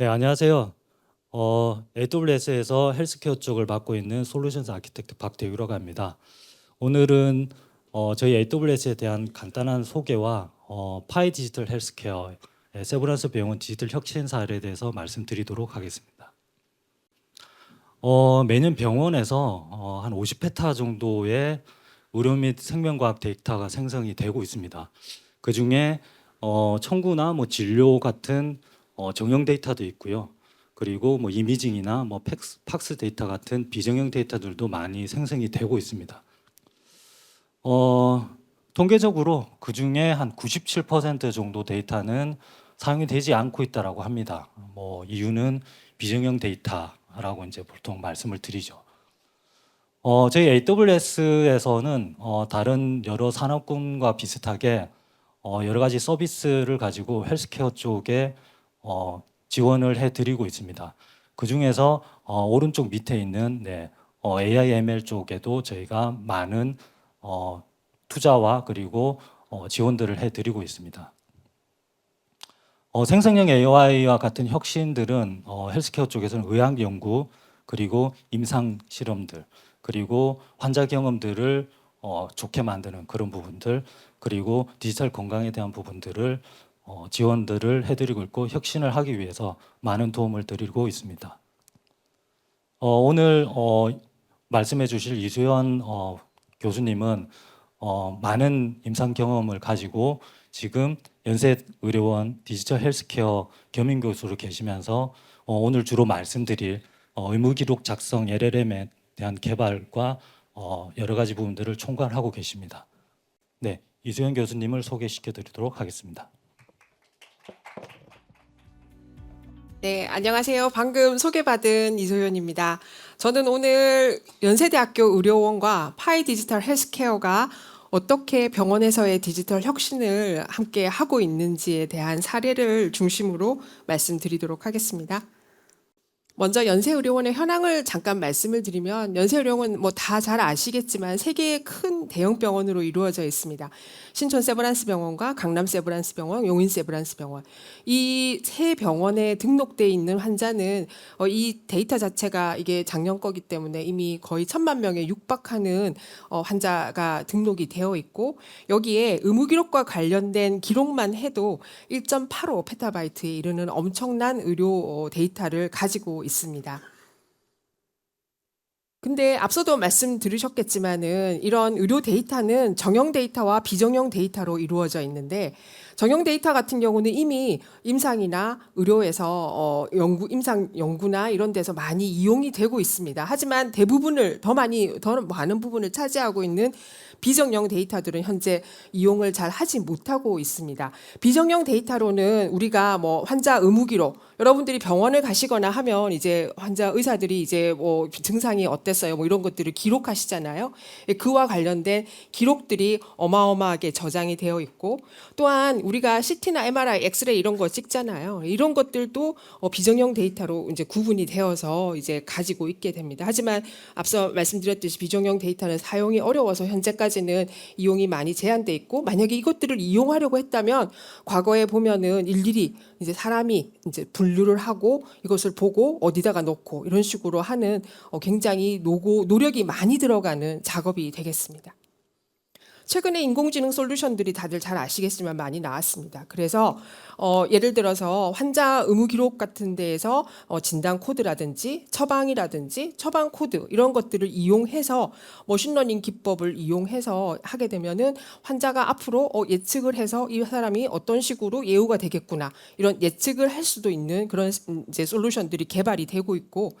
네, 안녕하세요. 어, AWS에서 헬스케어 쪽을 맡고 있는 솔루션스 아키텍트 박대유라고 합니다. 오늘은 어, 저희 AWS에 대한 간단한 소개와 어, 파이 디지털 헬스케어 의 세브란스 병원 디지털 혁신 사례에 대해서 말씀드리도록 하겠습니다. 어, 매년 병원에서 어, 한 50페타 정도의 의료 및 생명과학 데이터가 생성이 되고 있습니다. 그 중에 어, 청구나 뭐 진료 같은 어, 정형 데이터도 있고요. 그리고 뭐 이미징이나 뭐 팩스, 팍스 데이터 같은 비정형 데이터들도 많이 생성이 되고 있습니다. 어, 통계적으로 그 중에 한 97% 정도 데이터는 사용이 되지 않고 있다라고 합니다. 뭐 이유는 비정형 데이터라고 이제 보통 말씀을 드리죠. 어, 저희 AWS에서는 어, 다른 여러 산업군과 비슷하게 어, 여러 가지 서비스를 가지고 헬스케어 쪽에 어, 지원을 해드리고 있습니다. 그 중에서 어, 오른쪽 밑에 있는 네, 어, AI ML 쪽에도 저희가 많은 어, 투자와 그리고 어, 지원들을 해드리고 있습니다. 어, 생성형 AI와 같은 혁신들은 어, 헬스케어 쪽에서는 의학 연구 그리고 임상 실험들 그리고 환자 경험들을 어, 좋게 만드는 그런 부분들 그리고 디지털 건강에 대한 부분들을 어, 지원들을 해드리고 있고 혁신을 하기 위해서 많은 도움을 드리고 있습니다. 어, 오늘 어, 말씀해 주실 이수연 어, 교수님은 어, 많은 임상 경험을 가지고 지금 연세의료원 디지털 헬스케어 겸임 교수로 계시면서 어, 오늘 주로 말씀드릴 어, 의무기록 작성 LLM에 대한 개발과 어, 여러 가지 부분들을 총괄하고 계십니다. 네, 이수연 교수님을 소개시켜 드리도록 하겠습니다. 네, 안녕하세요. 방금 소개받은 이소연입니다. 저는 오늘 연세대학교 의료원과 파이 디지털 헬스케어가 어떻게 병원에서의 디지털 혁신을 함께 하고 있는지에 대한 사례를 중심으로 말씀드리도록 하겠습니다. 먼저 연세의료원의 현황을 잠깐 말씀을 드리면 연세의료원은 뭐다 잘 아시겠지만 세 개의 큰 대형 병원으로 이루어져 있습니다. 신촌 세브란스 병원과 강남 세브란스 병원, 용인 세브란스 병원. 이 세 병원에 등록돼 있는 환자는 어, 이 데이터 자체가 이게 작년 거기 때문에 이미 거의 천만 명에 육박하는 어, 환자가 등록이 되어 있고 여기에 의무 기록과 관련된 기록만 해도 1.85 페타바이트에 이르는 엄청난 의료 어, 데이터를 가지고 있습니다. 근데 앞서도 말씀 들으셨겠지만은 이런 의료 데이터는 정형 데이터와 비정형 데이터로 이루어져 있는데 정형 데이터 같은 경우는 이미 임상이나 의료에서 어, 연구 임상 연구나 이런 데서 많이 이용이 되고 있습니다. 하지만 대부분을 더 많이 더 많은 부분을 차지하고 있는 비정형 데이터들은 현재 이용을 잘 하지 못하고 있습니다. 비정형 데이터로는 우리가 뭐 환자 의무 기록 여러분들이 병원을 가시거나 하면 이제 환자 의사들이 이제 뭐 증상이 어땠어요 뭐 이런 것들을 기록하시잖아요. 예, 그와 관련된 기록들이 어마어마하게 저장이 되어 있고 또한 우리가 CT나 MRI, 엑스레이 이런 거 찍잖아요. 이런 것들도 어, 비정형 데이터로 이제 구분이 되어서 이제 가지고 있게 됩니다. 하지만 앞서 말씀드렸듯이 비정형 데이터는 사용이 어려워서 현재까지는 이용이 많이 제한돼 있고 만약에 이것들을 이용하려고 했다면 과거에 보면은 일일이 이제 사람이 이제 분류를 하고 이것을 보고 어디다가 놓고 이런 식으로 하는 어, 굉장히 노고 노력이 많이 들어가는 작업이 되겠습니다. 최근에 인공지능 솔루션들이 다들 잘 아시겠지만 많이 나왔습니다. 그래서 어, 예를 들어서 환자 의무 기록 같은 데에서 어, 진단 코드라든지 처방이라든지 처방 코드 이런 것들을 이용해서 머신러닝 기법을 이용해서 하게 되면은 환자가 앞으로 어, 예측을 해서 이 사람이 어떤 식으로 예후가 되겠구나 이런 예측을 할 수도 있는 그런 이제 솔루션들이 개발이 되고 있고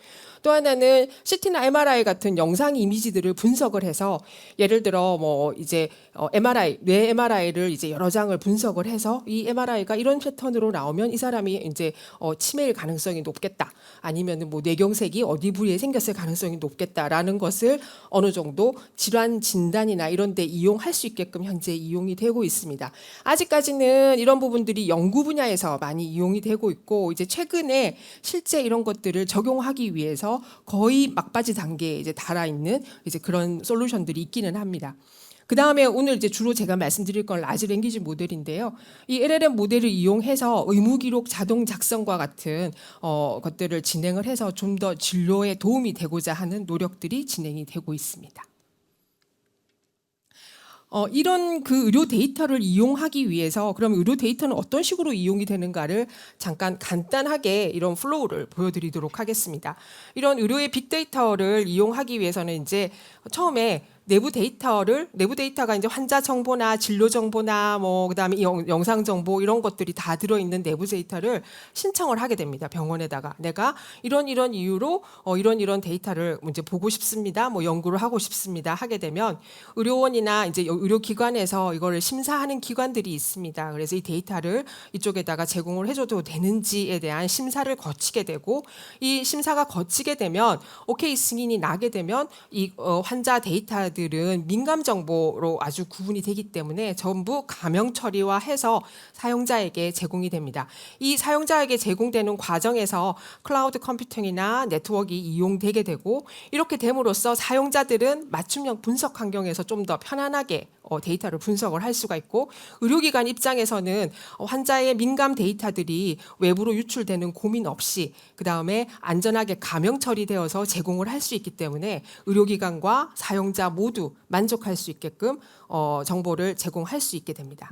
또 하나는 CT나 MRI 같은 영상 이미지들을 분석을 해서 예를 들어 뭐 이제 어, MRI 뇌 MRI를 이제 여러 장을 분석을 해서 이 MRI가 이런 패턴으로 나오면 이 사람이 이제 어, 치매일 가능성이 높겠다 아니면은 뭐 뇌경색이 어디 부위에 생겼을 가능성이 높겠다라는 것을 어느 정도 질환 진단이나 이런 데 이용할 수 있게끔 현재 이용이 되고 있습니다. 아직까지는 이런 부분들이 연구 분야에서 많이 이용이 되고 있고 이제 최근에 실제 이런 것들을 적용하기 위해서 거의 막바지 단계에 이제 달아 있는 이제 그런 솔루션들이 있기는 합니다. 그 다음에 오늘 이제 주로 제가 말씀드릴 건 라지 랭귀지 모델인데요. 이 LLM 모델을 이용해서 의무 기록 자동 작성과 같은 어, 것들을 진행을 해서 좀 더 진료에 도움이 되고자 하는 노력들이 진행이 되고 있습니다. 어, 이런 그 의료 데이터를 이용하기 위해서 그럼 의료 데이터는 어떤 식으로 이용이 되는가를 잠깐 간단하게 이런 플로우를 보여드리도록 하겠습니다. 이런 의료의 빅데이터를 이용하기 위해서는 이제 처음에 내부 데이터를 내부 데이터가 이제 환자 정보나 진료 정보나 뭐 그다음에 영, 영상 정보 이런 것들이 다 들어 있는 내부 데이터를 신청을 하게 됩니다. 병원에다가 내가 이런 이런 이유로 어, 이런 이런 데이터를 이제 보고 싶습니다. 뭐 연구를 하고 싶습니다. 하게 되면 의료원이나 이제 의료 기관에서 이거를 심사하는 기관들이 있습니다. 그래서 이 데이터를 이쪽에다가 제공을 해 줘도 되는지에 대한 심사를 거치게 되고 이 심사가 거치게 되면 오케이 승인이 나게 되면 이 어, 환자 데이터 들은 민감 정보로 아주 구분이 되기 때문에 전부 가명 처리와 해서 사용자에게 제공이 됩니다. 이 사용자에게 제공되는 과정에서 클라우드 컴퓨팅이나 네트워크가 이용되게 되고 이렇게 됨으로써 사용자들은 맞춤형 분석 환경에서 좀 더 편안하게 어, 데이터를 분석을 할 수가 있고 의료기관 입장에서는 어, 환자의 민감 데이터들이 외부로 유출되는 고민 없이 그 다음에 안전하게 가명 처리되어서 제공을 할 수 있기 때문에 의료기관과 사용자 모두 만족할 수 있게끔 어, 정보를 제공할 수 있게 됩니다.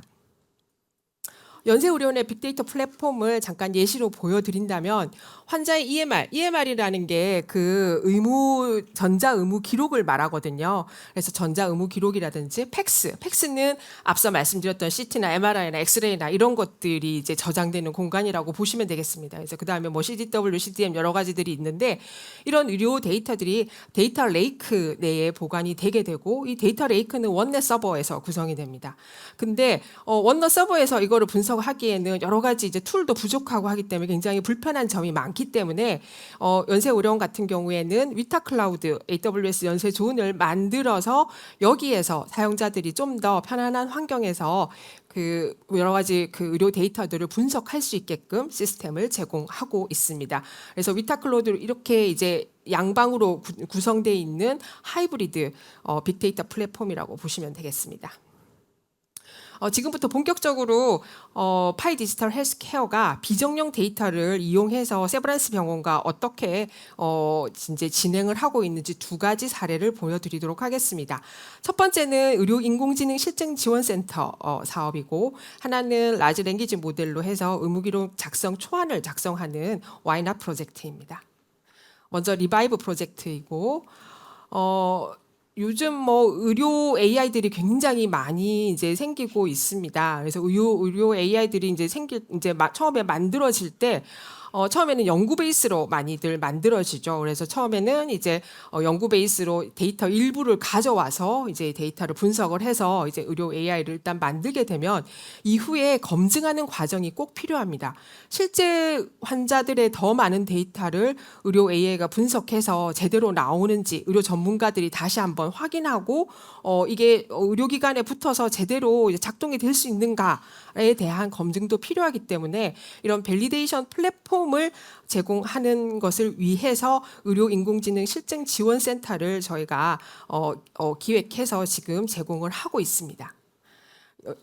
연세의료원의 빅데이터 플랫폼을 잠깐 예시로 보여드린다면 환자의 EMR, EMR이라는 게 그 의무 전자 의무 기록을 말하거든요. 그래서 전자 의무 기록이라든지 팩스, 팩스는 앞서 말씀드렸던 CT나 MRI나 엑스레이나 이런 것들이 이제 저장되는 공간이라고 보시면 되겠습니다. 그래서 그 다음에 뭐 CDW, CDM 여러 가지들이 있는데 이런 의료 데이터들이 데이터 레이크 내에 보관이 되게 되고 이 데이터 레이크는 원넷 서버에서 구성이 됩니다. 근데 어, 원넷 서버에서 이거를 분석 하기에는 여러 가지 이제 툴도 부족하고 하기 때문에 굉장히 불편한 점이 많기 때문에 어, 연세의료원 같은 경우에는 위타 클라우드 AWS 연세 존을 만들어서 여기에서 사용자들이 좀 더 편안한 환경에서 그 여러 가지 그 의료 데이터들을 분석할 수 있게끔 시스템을 제공하고 있습니다. 그래서 위타클로드 이렇게 이제 양방으로 구- 구성되어 있는 하이브리드 어, 빅데이터 플랫폼이라고 보시면 되겠습니다. 어, 지금부터 본격적으로 어, 파이 디지털 헬스케어가 비정형 데이터를 이용해서 세브란스 병원과 어떻게 어, 이제 진행을 하고 있는지 두 가지 사례를 보여드리도록 하겠습니다. 첫 번째는 의료 인공지능 실증 지원센터 어, 사업이고 하나는 라지 랭귀지 모델로 해서 의무기록 작성 초안을 작성하는 와이나 프로젝트입니다. 먼저 리바이브 프로젝트이고 어 요즘 뭐 의료 AI들이 굉장히 많이 이제 생기고 있습니다. 그래서 의료 의료 AI들이 이제 생길 이제 마- 처음에 만들어질 때 어, 처음에는 연구 베이스로 많이들 만들어지죠. 그래서 처음에는 이제 어, 연구 베이스로 데이터 일부를 가져와서 이제 데이터를 분석을 해서 이제 의료 AI를 일단 만들게 되면 이후에 검증하는 과정이 꼭 필요합니다. 실제 환자들의 더 많은 데이터를 의료 AI가 분석해서 제대로 나오는지 의료 전문가들이 다시 한번 확인하고 어, 이게 의료기관에 붙어서 제대로 작동이 될 수 있는가 에 대한 검증도 필요하기 때문에 이런 밸리데이션 플랫폼을 제공하는 것을 위해서 의료 인공지능 실증 지원 센터를 저희가 어, 어, 기획해서 지금 제공을 하고 있습니다.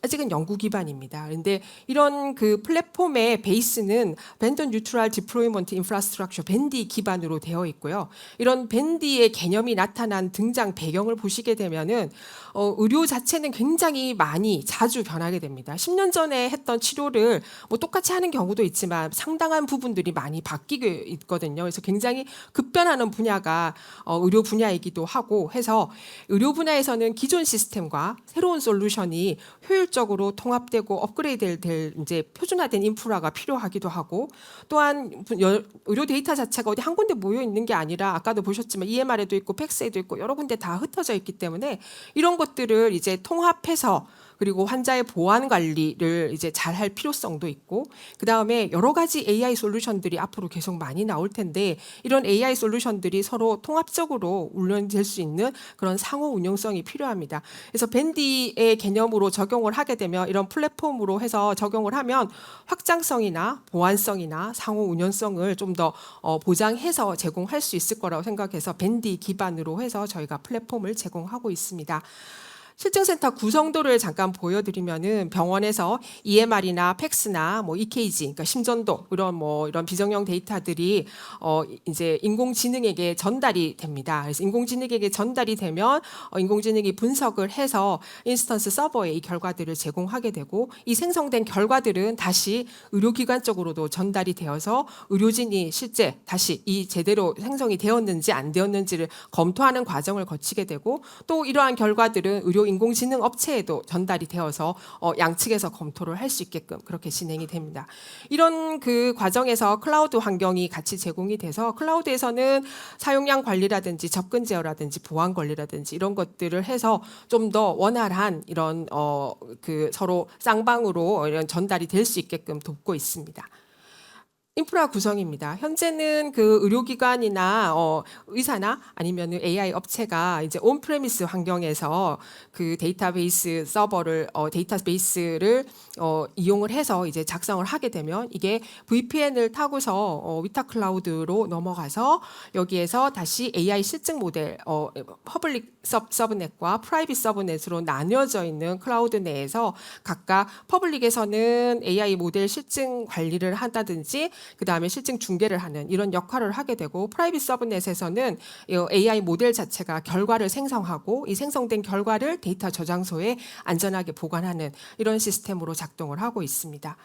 아직은 연구 기반입니다. 그런데 이런 그 플랫폼의 베이스는 벤더 뉴트럴 디플로이먼트 인프라스트럭처 밴디 기반으로 되어 있고요. 이런 밴디의 개념이 나타난 등장 배경을 보시게 되면은 어, 의료 자체는 굉장히 많이 자주 변하게 됩니다. 10년 전에 했던 치료를 뭐 똑같이 하는 경우도 있지만 상당한 부분들이 많이 바뀌게 있거든요. 그래서 굉장히 급변하는 분야가 어, 의료 분야이기도 하고 해서 의료 분야에서는 기존 시스템과 새로운 솔루션이 효 율적으로 통합되고 업그레이드 될 이제 표준화된 인프라가 필요하기도 하고 또한 여- 의료 데이터 자체가 어디 한 군데 모여 있는 게 아니라 아까도 보셨지만 EMR에도 있고 팩스에도 있고 여러 군데 다 흩어져 있기 때문에 이런 것들을 이제 통합해서 그리고 환자의 보안 관리를 이제 잘 할 필요성도 있고 그 다음에 여러 가지 AI 솔루션들이 앞으로 계속 많이 나올 텐데 이런 AI 솔루션들이 서로 통합적으로 운영될 수 있는 그런 상호 운용성이 필요합니다. 그래서 밴디의 개념으로 적용을 하게 되면 이런 플랫폼으로 해서 적용을 하면 확장성이나 보안성이나 상호 운영성을 좀더 어, 보장해서 제공할 수 있을 거라고 생각해서 밴디 기반으로 해서 저희가 플랫폼을 제공하고 있습니다. 실증센터 구성도를 잠깐 보여드리면은 병원에서 EMR이나 팩스나 뭐 EKG, 그러니까 심전도 이런 뭐 이런 비정형 데이터들이 어 이제 인공지능에게 전달이 됩니다. 그래서 인공지능에게 전달이 되면 어 인공지능이 분석을 해서 인스턴스 서버에 이 결과들을 제공하게 되고 이 생성된 결과들은 다시 의료기관 쪽으로도 전달이 되어서 의료진이 실제 다시 이 제대로 생성이 되었는지 안 되었는지를 검토하는 과정을 거치게 되고 또 이러한 결과들은 의료 인공지능 업체에도 전달이 되어서 어, 양측에서 검토를 할 수 있게끔 그렇게 진행이 됩니다. 이런 그 과정에서 클라우드 환경이 같이 제공이 돼서 클라우드에서는 사용량 관리라든지 접근 제어라든지 보안 관리라든지 이런 것들을 해서 좀 더 원활한 이런 어 그 서로 쌍방으로 이런 전달이 될 수 있게끔 돕고 있습니다. 인프라 구성입니다. 현재는 그 의료기관이나 어, 의사나 아니면 AI 업체가 이제 온프레미스 환경에서 그 데이터베이스 서버를 어, 데이터베이스를 어, 이용을 해서 이제 작성을 하게 되면 이게 VPN을 타고서 어, 위타 클라우드로 넘어가서 여기에서 다시 AI 실증 모델 어, 퍼블릭 서, 서브넷과 프라이빗 서브넷으로 나뉘어져 있는 클라우드 내에서 각각 퍼블릭에서는 AI 모델 실증 관리를 한다든지 그 다음에 실증 중계를 하는 이런 역할을 하게 되고 프라이빗 서브넷에서는 이 AI 모델 자체가 결과를 생성하고 이 생성된 결과를 데이터 저장소에 안전하게 보관하는 이런 시스템으로 작동을 하고 있습니다.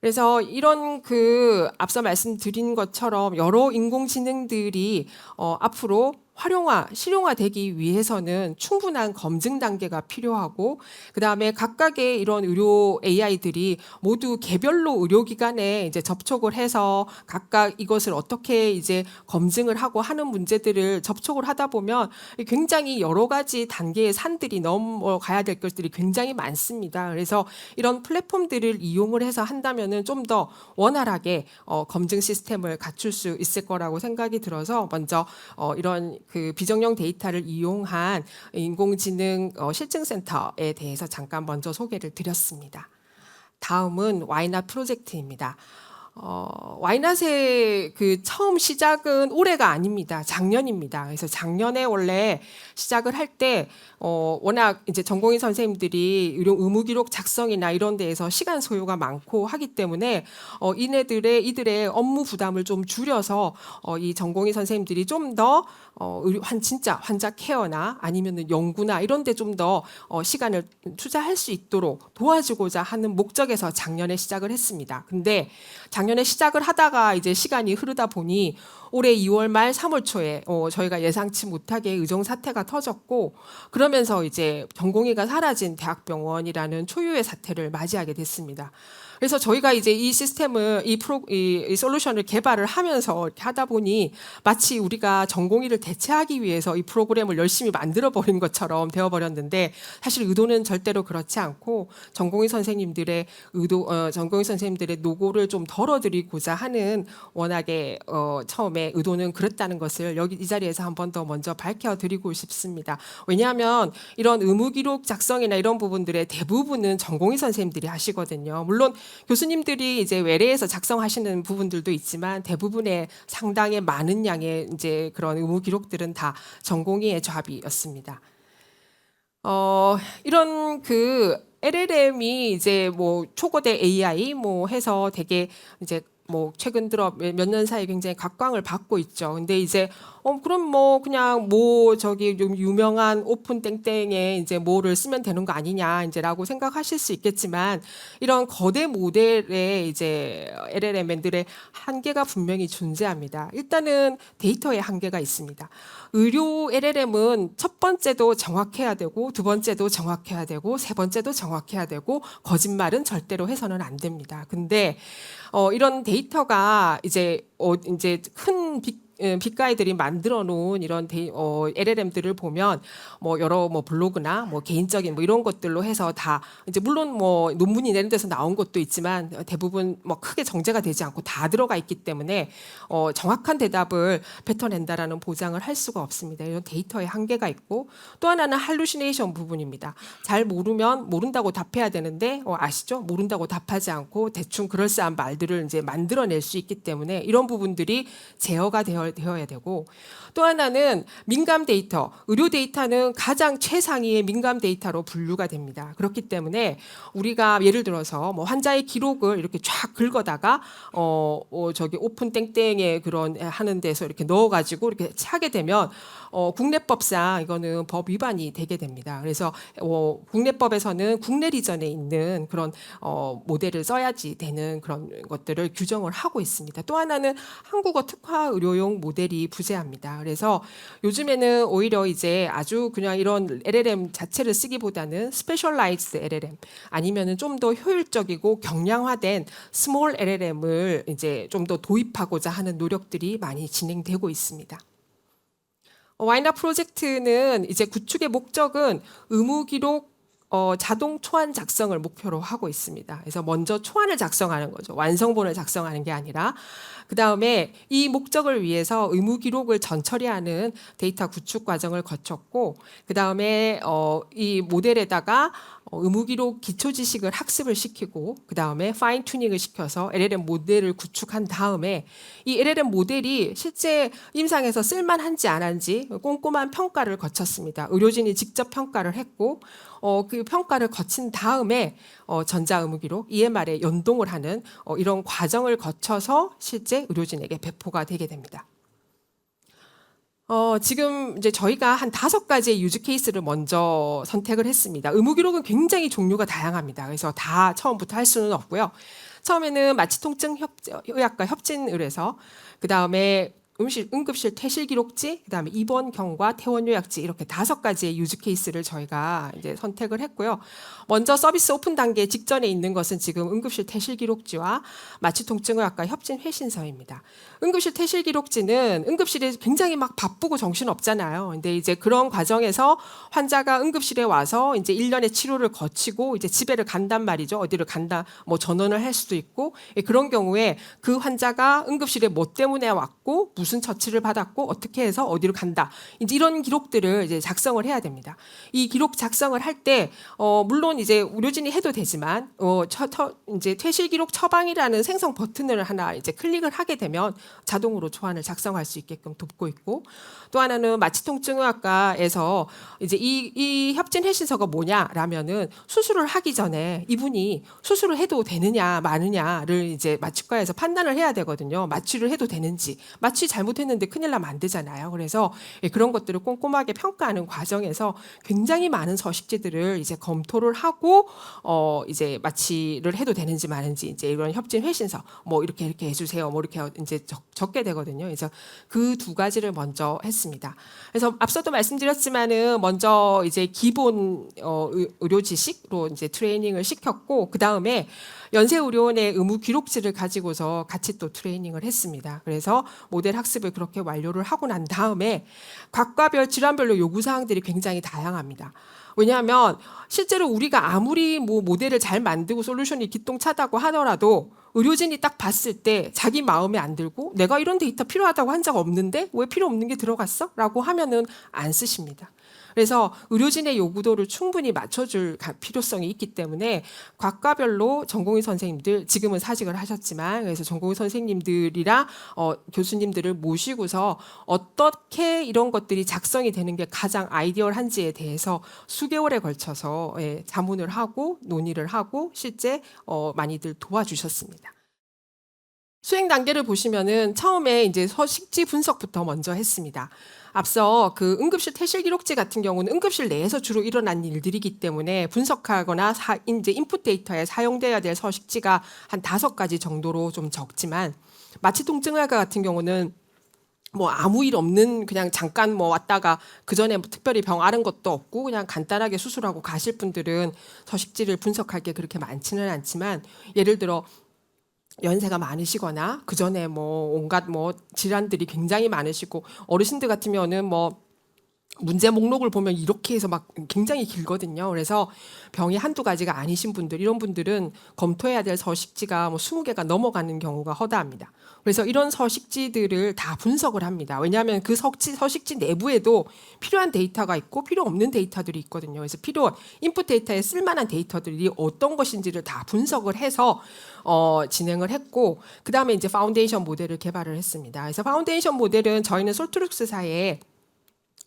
그래서 이런 그 앞서 말씀드린 것처럼 여러 인공지능들이 어, 앞으로 활용화, 실용화되기 위해서는 충분한 검증 단계가 필요하고 그 다음에 각각의 이런 의료 AI들이 모두 개별로 의료기관에 이제 접촉을 해서 각각 이것을 어떻게 이제 검증을 하고 하는 문제들을 접촉을 하다 보면 굉장히 여러 가지 단계의 산들이 넘어가야 될 것들이 굉장히 많습니다. 그래서 이런 플랫폼들을 이용을 해서 한다면은 좀 더 원활하게 어, 검증 시스템을 갖출 수 있을 거라고 생각이 들어서 먼저 어, 이런 그 비정형 데이터를 이용한 인공지능 어, 실증센터에 대해서 잠깐 먼저 소개를 드렸습니다. 다음은 와이낫 프로젝트입니다. 어, 와이낫의 그 처음 시작은 올해가 아닙니다. 작년입니다. 그래서 작년에 원래 시작을 할 때 어, 워낙 이제 전공의 선생님들이 의료 의무 기록 작성이나 이런 데에서 시간 소요가 많고 하기 때문에 어, 이네들의 이들의 업무 부담을 좀 줄여서 어, 이 전공의 선생님들이 좀 더 어, 환 진짜 환자 케어나 아니면은 연구나 이런 데 좀 더 어, 시간을 투자할 수 있도록 도와주고자 하는 목적에서 작년에 시작을 했습니다. 근데 작년에 시작을 하다가 이제 시간이 흐르다 보니 올해 2월 말 3월 초에 어, 저희가 예상치 못하게 의정 사태가 터졌고 그러면서 이제 전공의가 사라진 대학병원이라는 초유의 사태를 맞이하게 됐습니다. 그래서 저희가 이제 이 시스템을 이 프로 이, 이 솔루션을 개발을 하면서 하다 보니 마치 우리가 전공의를 대체하기 위해서 이 프로그램을 열심히 만들어 버린 것처럼 되어 버렸는데 사실 의도는 절대로 그렇지 않고 전공의 선생님들의 의도 어, 전공의 선생님들의 노고를 좀 덜어드리고자 하는 워낙에 어, 처음에 의도는 그랬다는 것을 여기 이 자리에서 한 번 더 먼저 밝혀드리고 싶습니다. 왜냐하면 이런 의무 기록 작성이나 이런 부분들의 대부분은 전공의 선생님들이 하시거든요. 물론 교수님들이 이제 외래에서 작성하시는 부분들도 있지만 대부분의 상당히 많은 양의 이제 그런 의무 기록들은 다 전공의의 조합이었습니다. 어, 이런 그 LLM이 이제 뭐 초거대 AI 뭐 해서 되게 이제 뭐 최근 들어 몇 년 사이에 굉장히 각광을 받고 있죠. 근데 이제 어 그럼 뭐 그냥 뭐 저기 좀 유명한 오픈 땡땡에 이제 뭐를 쓰면 되는 거 아니냐 이제라고 생각하실 수 있겠지만 이런 거대 모델의 이제 LLM들의 한계가 분명히 존재합니다. 일단은 데이터의 한계가 있습니다. 의료 LLM은 첫 번째도 정확해야 되고 두 번째도 정확해야 되고 세 번째도 정확해야 되고 거짓말은 절대로 해서는 안 됩니다. 근데 어 이런 데이터가 이제 어 이제 큰빅 예, 빅가이들이 만들어 놓은 이런 데이, 어, LLM들을 보면 뭐 여러 뭐 블로그나 뭐 개인적인 뭐 이런 것들로 해서 다 이제 물론 뭐 논문이 내는 데서 나온 것도 있지만 대부분 뭐 크게 정제가 되지 않고 다 들어가 있기 때문에 어, 정확한 대답을 뱉어낸다라는 보장을 할 수가 없습니다. 이런 데이터의 한계가 있고 또 하나는 할루시네이션 부분입니다. 잘 모르면 모른다고 답해야 되는데 어, 아시죠? 모른다고 답하지 않고 대충 그럴싸한 말들을 이제 만들어낼 수 있기 때문에 이런 부분들이 제어가 되어 되어야 되고 또 하나는 민감 데이터, 의료 데이터는 가장 최상위의 민감 데이터로 분류가 됩니다. 그렇기 때문에 우리가 예를 들어서 뭐 환자의 기록을 이렇게 쫙 긁어다가 어, 어 저기 오픈 땡땡에 그런 하는 데서 이렇게 넣어 가지고 이렇게 하게 되면 어, 국내법상 이거는 법 위반이 되게 됩니다. 그래서 어, 국내법에서는 국내 리전에 있는 그런 어, 모델을 써야지 되는 그런 것들을 규정을 하고 있습니다. 또 하나는 한국어 특화 의료용 모델이 부재합니다. 그래서 요즘에는 오히려 이제 아주 그냥 이런 LLM 자체를 쓰기보다는 스페셜라이즈드 LLM 아니면은 좀 더 효율적이고 경량화된 스몰 LLM을 이제 좀 더 도입하고자 하는 노력들이 많이 진행되고 있습니다. 어, 와이나 프로젝트는 이제 구축의 목적은 의무 기록 어, 자동 초안 작성을 목표로 하고 있습니다. 그래서 먼저 초안을 작성하는 거죠. 완성본을 작성하는 게 아니라 그 다음에 이 목적을 위해서 의무 기록을 전처리하는 데이터 구축 과정을 거쳤고 그 다음에 어, 이 모델에다가 어, 의무 기록 기초 지식을 학습을 시키고 그 다음에 파인 튜닝을 시켜서 LLM 모델을 구축한 다음에 이 LLM 모델이 실제 임상에서 쓸만한지 안 한지 꼼꼼한 평가를 거쳤습니다. 의료진이 직접 평가를 했고 어, 그 평가를 거친 다음에 어, 전자 의무 기록 EMR에 연동을 하는 어, 이런 과정을 거쳐서 실제 의료진에게 배포가 되게 됩니다. 어, 지금 이제 저희가 한 다섯 가지의 유즈 케이스를 먼저 선택을 했습니다. 의무 기록은 굉장히 종류가 다양합니다. 그래서 다 처음부터 할 수는 없고요. 처음에는 마취통증 협, 의학과 협진을 해서 그 다음에 음실, 응급실 퇴실 기록지, 그다음에 입원 경과 퇴원 요약지 이렇게 다섯 가지의 유즈 케이스를 저희가 이제 선택을 했고요. 먼저 서비스 오픈 단계 직전에 있는 것은 지금 응급실 퇴실 기록지와 마취 통증의학과 협진 회신서입니다. 응급실 퇴실 기록지는 응급실에 굉장히 막 바쁘고 정신 없잖아요. 근데 이제 그런 과정에서 환자가 응급실에 와서 이제 일련의 치료를 거치고 이제 집에를 간단 말이죠. 어디를 간다, 뭐 전원을 할 수도 있고 예, 그런 경우에 그 환자가 응급실에 뭐 때문에 왔고 무슨 처치를 받았고 어떻게 해서 어디로 간다. 이제 이런 기록들을 이제 작성을 해야 됩니다. 이 기록 작성을 할 때 어, 물론 이제 의료진이 해도 되지만 어, 처, 처, 이제 퇴실 기록 처방이라는 생성 버튼을 하나 이제 클릭을 하게 되면 자동으로 초안을 작성할 수 있게끔 돕고 있고 또 하나는 마취통증의학과에서 이제 이, 이 협진 해신서가 뭐냐라면은 수술을 하기 전에 이분이 수술을 해도 되느냐 마느냐를 이제 마취과에서 판단을 해야 되거든요. 마취를 해도 되는지 마취 잘못했는데 큰일 나면 안 되잖아요. 그래서 예, 그런 것들을 꼼꼼하게 평가하는 과정에서 굉장히 많은 서식지들을 이제 검토를 하고 어 이제 마취를 해도 되는지 마는지 이제 이런 협진 회신서 뭐 이렇게 이렇게 해주세요. 뭐 이렇게 이제 적, 적게 되거든요. 그래서 그 두 가지를 먼저 했습니다. 그래서 앞서도 말씀드렸지만은 먼저 이제 기본 어, 의- 의료 지식으로 이제 트레이닝을 시켰고 그 다음에 연세 의료원의 의무 기록지를 가지고서 같이 또 트레이닝을 했습니다. 그래서 모델 학습을 그렇게 완료를 하고 난 다음에 각과별 질환별로 요구 사항들이 굉장히 다양합니다. 왜냐하면 실제로 우리가 아무리 뭐 모델을 잘 만들고 솔루션이 기똥차다고 하더라도 의료진이 딱 봤을 때 자기 마음에 안 들고 내가 이런 데이터 필요하다고 한 적 없는데 왜 필요 없는 게 들어갔어? 라고 하면은 안 쓰십니다. 그래서 의료진의 요구도를 충분히 맞춰줄 가- 필요성이 있기 때문에 과과별로 전공의 선생님들 지금은 사직을 하셨지만 그래서 전공의 선생님들이랑 어, 교수님들을 모시고서 어떻게 이런 것들이 작성이 되는 게 가장 아이디얼한지에 대해서 수개월에 걸쳐서 예, 자문을 하고 논의를 하고 실제 어, 많이들 도와주셨습니다. 수행 단계를 보시면은 처음에 이제 서식지 분석부터 먼저 했습니다. 앞서 그 응급실 퇴실 기록지 같은 경우는 응급실 내에서 주로 일어난 일들이기 때문에 분석하거나 사, 이제 인풋 데이터에 사용돼야 될 서식지가 한 다섯 가지 정도로 좀 적지만 마취 통증 의학과 같은 경우는 뭐 아무 일 없는 그냥 잠깐 뭐 왔다가 그 전에 뭐 특별히 병 앓은 것도 없고 그냥 간단하게 수술하고 가실 분들은 서식지를 분석할 게 그렇게 많지는 않지만 예를 들어 연세가 많으시거나 그 전에 뭐 온갖 뭐 질환들이 굉장히 많으시고 어르신들 같으면은 뭐 문제 목록을 보면 이렇게 해서 막 굉장히 길거든요. 그래서 병이 한두 가지가 아니신 분들, 이런 분들은 검토해야 될 서식지가 뭐 20개가 넘어가는 경우가 허다합니다. 그래서 이런 서식지들을 다 분석을 합니다. 왜냐하면 그 서식지, 서식지 내부에도 필요한 데이터가 있고 필요 없는 데이터들이 있거든요. 그래서 필요, 인풋 데이터에 쓸만한 데이터들이 어떤 것인지를 다 분석을 해서 어, 진행을 했고, 그 다음에 이제 파운데이션 모델을 개발을 했습니다. 그래서 파운데이션 모델은 저희는 솔트룩스사에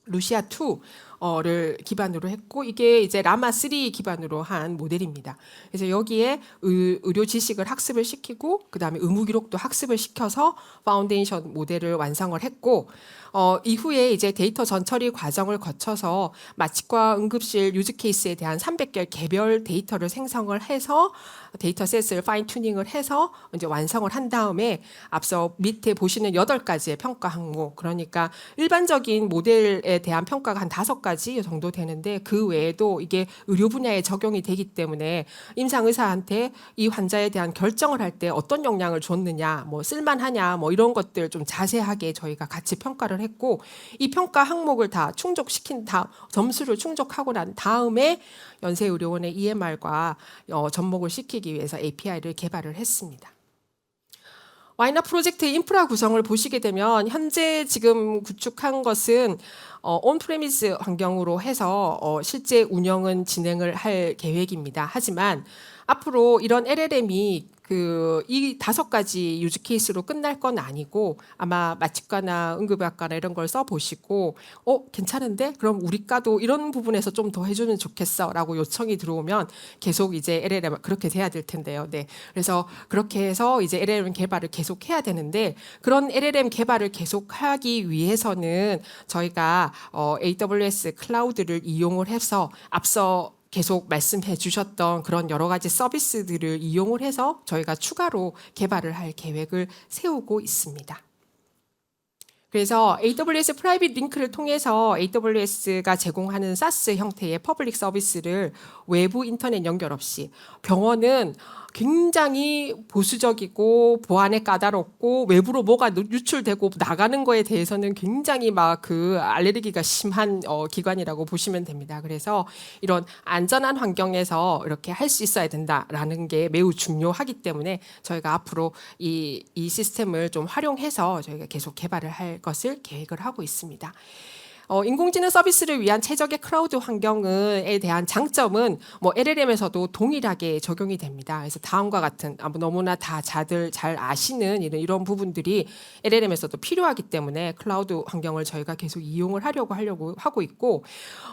루시아 2 어를 기반으로 했고 이게 이제 라마 3 기반으로 한 모델입니다. 그래서 여기에 의, 료 지식을 학습을 시키고 그다음에 의무 기록도 학습을 시켜서 파운데이션 모델을 완성을 했고 어, 이후에 이제 데이터 전처리 과정을 거쳐서 마취과 응급실 유즈 케이스에 대한 300개월 개별 데이터를 생성을 해서 데이터셋을 파인 튜닝을 해서 이제 완성을 한 다음에 앞서 밑에 보시는 8가지의 평가 항목 그러니까 일반적인 모델에 대한 평가가 한 5가지 50가지 정도 되는데 그 외에도 이게 의료 분야에 적용이 되기 때문에 임상 의사한테 이 환자에 대한 결정을 할 때 어떤 영향을 줬느냐, 뭐 쓸만하냐, 뭐 이런 것들 좀 자세하게 저희가 같이 평가를 했고 이 평가 항목을 다 충족시킨 다 점수를 충족하고 난 다음에 연세의료원의 EMR과 어, 접목을 시키기 위해서 API를 개발을 했습니다. 와이너 프로젝트의 인프라 구성을 보시게 되면 현재 지금 구축한 것은 어, 온프레미스 환경으로 해서 어, 실제 운영은 진행을 할 계획입니다. 하지만 앞으로 이런 LLM이 그 이 다섯 가지 유즈 케이스로 끝날 건 아니고 아마 마취과나 응급의학과나 이런 걸 써보시고 어 괜찮은데 그럼 우리 과도 이런 부분에서 좀 더 해주면 좋겠어라고 요청이 들어오면 계속 이제 LLM 그렇게 돼야 될 텐데요. 네, 그래서 그렇게 해서 이제 LLM 개발을 계속 해야 되는데 그런 LLM 개발을 계속 하기 위해서는 저희가 어, AWS 클라우드를 이용을 해서 앞서 계속 말씀해 주셨던 그런 여러 가지 서비스들을 이용을 해서 저희가 추가로 개발을 할 계획을 세우고 있습니다. 그래서 AWS 프라이빗 링크를 통해서 AWS가 제공하는 SaaS 형태의 퍼블릭 서비스를 외부 인터넷 연결 없이 병원은 굉장히 보수적이고 보안에 까다롭고 외부로 뭐가 누- 유출되고 나가는 거에 대해서는 굉장히 막 그 알레르기가 심한 어, 기관이라고 보시면 됩니다. 그래서 이런 안전한 환경에서 이렇게 할 수 있어야 된다라는 게 매우 중요하기 때문에 저희가 앞으로 이, 이 시스템을 좀 활용해서 저희가 계속 개발을 할 것을 계획을 하고 있습니다. 어, 인공지능 서비스를 위한 최적의 클라우드 환경에 대한 장점은 뭐 LLM에서도 동일하게 적용이 됩니다. 그래서 다음과 같은 아, 뭐 너무나 다 다들 잘 아시는 이런, 이런 부분들이 LLM에서도 필요하기 때문에 클라우드 환경을 저희가 계속 이용을 하려고 하려고 하고 있고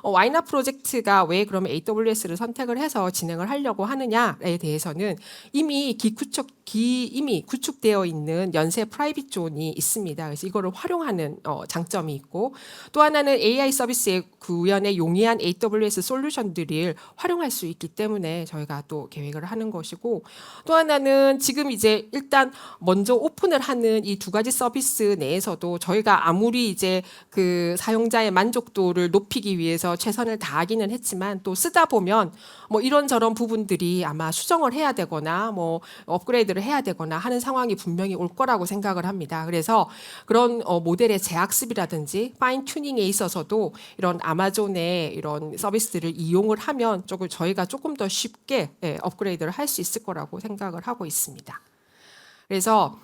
어, 와이나 프로젝트가 왜 그러면 AWS를 선택을 해서 진행을 하려고 하느냐에 대해서는 이미 기구축 기 이미 구축되어 있는 연쇄 프라이빗 존이 있습니다. 그래서 이거를 활용하는 어, 장점이 있고 또 하나는 AI 서비스의 구현에 용이한 AWS 솔루션들을 활용할 수 있기 때문에 저희가 또 계획을 하는 것이고 또 하나는 지금 이제 일단 먼저 오픈을 하는 이 두 가지 서비스 내에서도 저희가 아무리 이제 그 사용자의 만족도를 높이기 위해서 최선을 다하기는 했지만 또 쓰다 보면 뭐 이런저런 부분들이 아마 수정을 해야 되거나 뭐 업그레이드를 해야 되거나 하는 상황이 분명히 올 거라고 생각을 합니다. 그래서 그런 어, 모델의 재학습이라든지 파인 튜닝에 있어서도 이런 아마존의 이런 서비스들을 이용을 하면 조금 저희가 조금 더 쉽게 예, 업그레이드를 할 수 있을 거라고 생각을 하고 있습니다. 그래서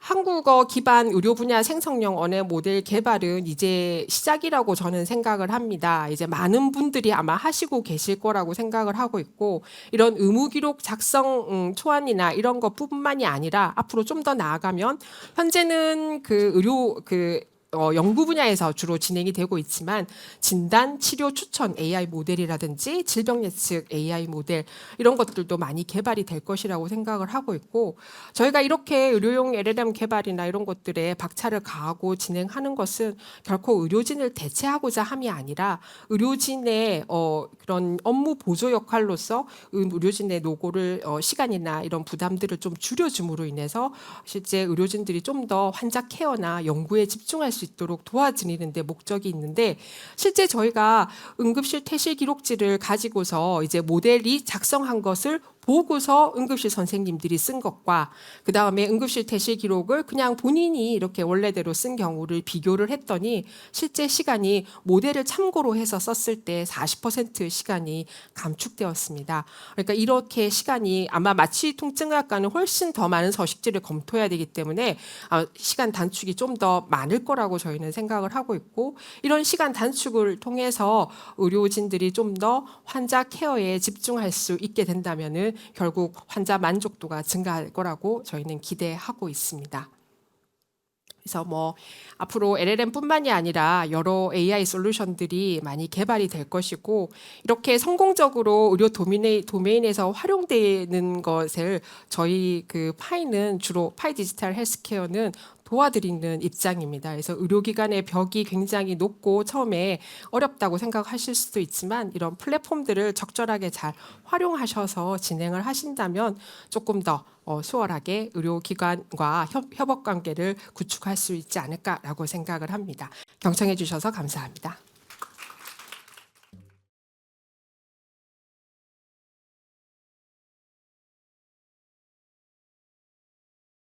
한국어 기반 의료 분야 생성형 언어 모델 개발은 이제 시작이라고 저는 생각을 합니다. 이제 많은 분들이 아마 하시고 계실 거라고 생각을 하고 있고 이런 의무 기록 작성 음, 초안이나 이런 것뿐만이 아니라 앞으로 좀 더 나아가면 현재는 그 의료 그 어, 연구 분야에서 주로 진행이 되고 있지만 진단, 치료 추천 AI 모델이라든지 질병 예측 AI 모델 이런 것들도 많이 개발이 될 것이라고 생각을 하고 있고 저희가 이렇게 의료용 LLM 개발이나 이런 것들에 박차를 가하고 진행하는 것은 결코 의료진을 대체하고자 함이 아니라 의료진의 어, 그런 업무 보조 역할로서 의- 의료진의 노고를 어, 시간이나 이런 부담들을 좀 줄여줌으로 인해서 실제 의료진들이 좀 더 환자 케어나 연구에 집중할 수 있도록 도와드리는 데 목적이 있는데 실제 저희가 응급실 퇴실 기록지를 가지고서 이제 모델이 작성한 것을 보고서 응급실 선생님들이 쓴 것과 그 다음에 응급실 퇴실 기록을 그냥 본인이 이렇게 원래대로 쓴 경우를 비교를 했더니 실제 시간이 모델을 참고로 해서 썼을 때 40% 시간이 감축되었습니다. 그러니까 이렇게 시간이 아마 마취 통증학과는 훨씬 더 많은 서식지를 검토해야 되기 때문에 아, 시간 단축이 좀 더 많을 거라고 저희는 생각을 하고 있고 이런 시간 단축을 통해서 의료진들이 좀 더 환자 케어에 집중할 수 있게 된다면은 결국 환자 만족도가 증가할 거라고 저희는 기대하고 있습니다. 그래서 뭐 앞으로 LLM뿐만이 아니라 여러 AI 솔루션들이 많이 개발이 될 것이고 이렇게 성공적으로 의료 도메인, 도메인에서 활용되는 것을 저희 그 파이는 주로 파이 디지털 헬스케어는 도와드리는 입장입니다. 그래서 의료기관의 벽이 굉장히 높고 처음에 어렵다고 생각하실 수도 있지만 이런 플랫폼들을 적절하게 잘 활용하셔서 진행을 하신다면 조금 더 어, 수월하게 의료기관과 협, 협업 관계를 구축할 수 있지 않을까라고 생각을 합니다. 경청해 주셔서 감사합니다.